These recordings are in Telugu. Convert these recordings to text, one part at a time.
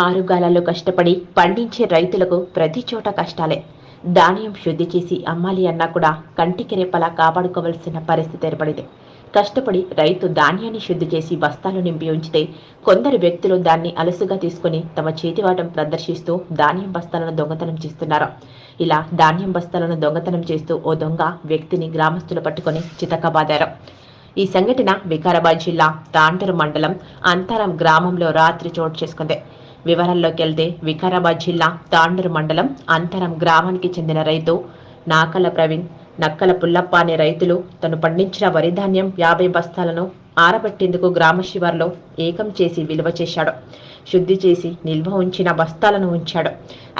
ఆరుగాలలో కష్టపడి పండించే రైతులకు ప్రతి చోట కష్టాలే. ధాన్యం శుద్ధి చేసి అమ్మాలి అన్నా కూడా కంటికి రేపలా కాపాడుకోవలసిన పరిస్థితి ఏర్పడింది. కష్టపడి రైతు ధాన్యాన్ని శుద్ధి చేసి బస్తాలు నింపి ఉంచితే కొందరు వ్యక్తులు దాన్ని అలసుగా తీసుకుని తమ చేతివాటం ప్రదర్శిస్తూ ధాన్యం బస్తాలను దొంగతనం చేస్తున్నారు. ఇలా ధాన్యం బస్తాలను దొంగతనం చేస్తూ ఓ దొంగ వ్యక్తిని గ్రామస్తులు పట్టుకొని చితకబాదారు. ఈ సంఘటన వికారాబాద్ జిల్లా తాండూరు మండలం అంతరం గ్రామంలో రాత్రి చోటు చేసుకుంది. వివరాల్లోకి వెళ్తే వికారాబాద్ జిల్లా తాండూరు మండలం అంతరం గ్రామానికి చెందిన రైతు నాకల ప్రవీణ్ నక్కల పుల్లప్ప అనే రైతులు తను పండించిన వరి ధాన్యం యాభై బస్తాలను ఆరబెట్టేందుకు గ్రామ శివార్లో ఏకం చేసి విలువ చేశాడు. శుద్ధి చేసి నిల్వ ఉంచిన బస్తాలను ఉంచాడు.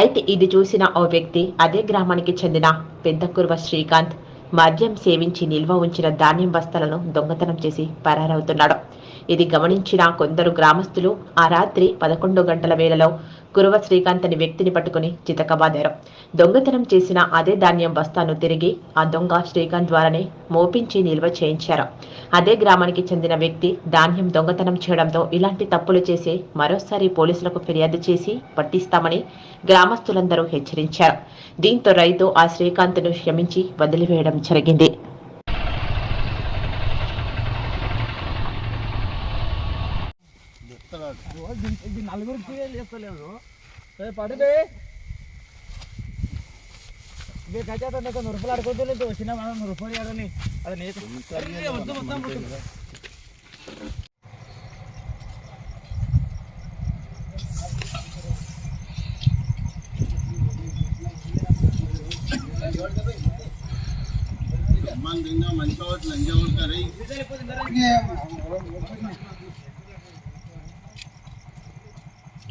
అయితే ఇది చూసిన ఓ వ్యక్తి అదే గ్రామానికి చెందిన పెద్ద కుర్వ శ్రీకాంత్ మద్యం సేవించి నిల్వ ఉంచిన ధాన్యం బస్తాలను దొంగతనం చేసి పరారవుతున్నాడు. ఇది గమనించిన కొందరు గ్రామస్తులు ఆ రాత్రి పదకొండు గంటల వేళలో కురువ శ్రీకాంత్ అని వ్యక్తిని పట్టుకుని చితకబాదారు. దొంగతనం చేసిన అదే ధాన్యం బస్తాను తిరిగి ఆ దొంగ శ్రీకాంత్ ద్వారానే మోపించి నిల్వ చేయించారు. అదే గ్రామానికి చెందిన వ్యక్తి ధాన్యం దొంగతనం చేయడంతో ఇలాంటి తప్పులు చేసి మరోసారి పోలీసులకు ఫిర్యాదు చేసి పట్టిస్తామని గ్రామస్తులందరూ హెచ్చరించారు. దీంతో రైతు ఆ శ్రీకాంత్ను క్షమించి వదిలివేయడం జరిగింది. ఇది నలుగురికి లేస్తలేదు సరే పడుదే ఇవి కచ్చేత నీకు నురుపులు అడుగుతలేదు వచ్చిన మనం నురుపులు ఆడని అది నీకు అరే,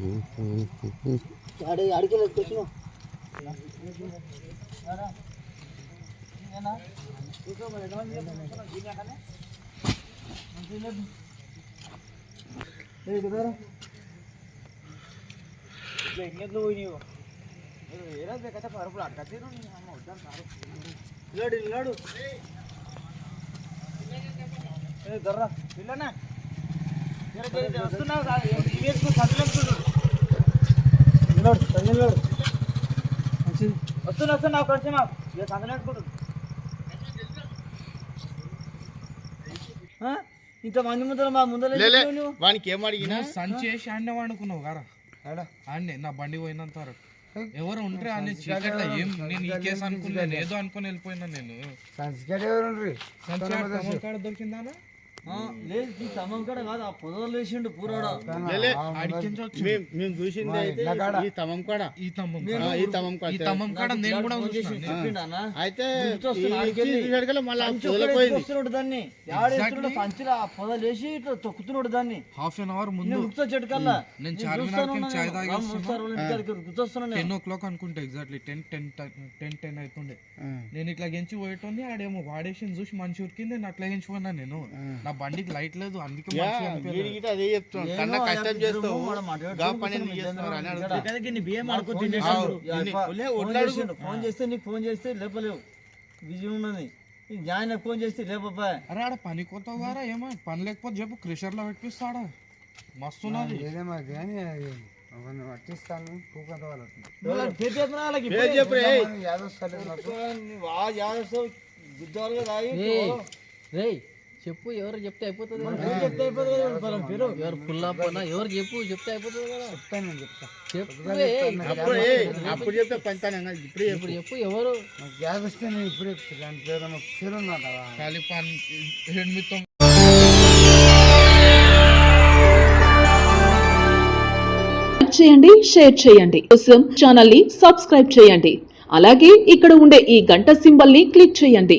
వద్దు, వద్దు, వద్దు. ఆడి అడిగి కూర్చున్నావు నిల్లాడు దొర్రా పిల్లనా వస్తున్నావు వస్తున్నా కొంచెం ఇంత మంది ముందర మా ముందర వానికి ఏం అడిగినా? సంచి వేసి ఆడనే వాడుకున్నావు గారా. ఆడనే నా బండి పోయినంత వరకు. ఎవరు ఉంటే ఆడనే చీకట్లో ఏం నేను ఈ కేసు అనుకున్నాను ఏదో అనుకుని వెళ్ళిపోయినా నేను. ఎవరు సంచి లేదు ఈ సమం కాడ కాదు ఆ పొదలు వేసిండు పూరాడా. లేలే ఆడికించి వచ్చి మేము మేము చూసింది అయితే ఈ తమం కాడ. ఈ తమ్మం ఆ, ఈ తమం కాడ. ఈ తమ్మం కాడ నేను కూడా అన్న. అయితే మళ్ళీ దాన్ని. ఆడేస్తున్నాడు ఆ ఇట్లా తొక్కుతున్నాడు దాన్ని. హాఫ్ అన్ అవర్ ముందు. నేను గుర్తొ చెట్టు కల్లా. నేను చార్మినార్ కింద చాయ్ తాగేస్తున్నా. గుర్తొస్తున్నాను టెన్ ఓ క్లాక్ అనుకుంటా exactly ten ten ten ten అవుతుండే నేను ఇట్లా గెంచి పోయేటోని ఆడేమో వాడేసి చూసి మంచి ఉరికింది నేను అట్లా గెంచిపోయినా నేను. నా బండికి లైట్ లేదు అందుకే అదే కన్నా కష్టం చేస్తావు గా పని ఫోన్ చేస్తే నీకు ఫోన్ చేస్తే లేపలేవు బిజీ ఉన్నది ఈ న్యాయం ఫోన్ చేస్తే లేపబ్బా అరే ఆడ పని కొత్త గారా ఏమో పని లేకపోతే చెప్పు క్రెషర్లో పెట్టిస్తాడా మస్తున్నది వాళ్ళకి పేరు చెప్పు రే. గుద్దాలు కదా రేయ్ చెప్పు ఎవరు చెప్తే అయిపోతుంది చెప్తే ఎవరు పుల్లప్పనా ఎవరు చెప్పు చెప్తే అయిపోతుంది కదా. చెప్తాను చెప్తా. చెప్పు అప్పుడు ఏ, అప్పుడు చెప్తే పంచాను ఇప్పుడు చెప్పు. ఇప్పుడు చెప్పు ఎవరు? ఎనిమిది తొమ్మిది. లైక్ చేయండి షేర్ చేయండి. కోసం ఛానల్ని సబ్స్క్రైబ్ చేయండి. అలాగే ఇక్కడ ఉండే ఈ గంట సింబల్ని క్లిక్ చేయండి.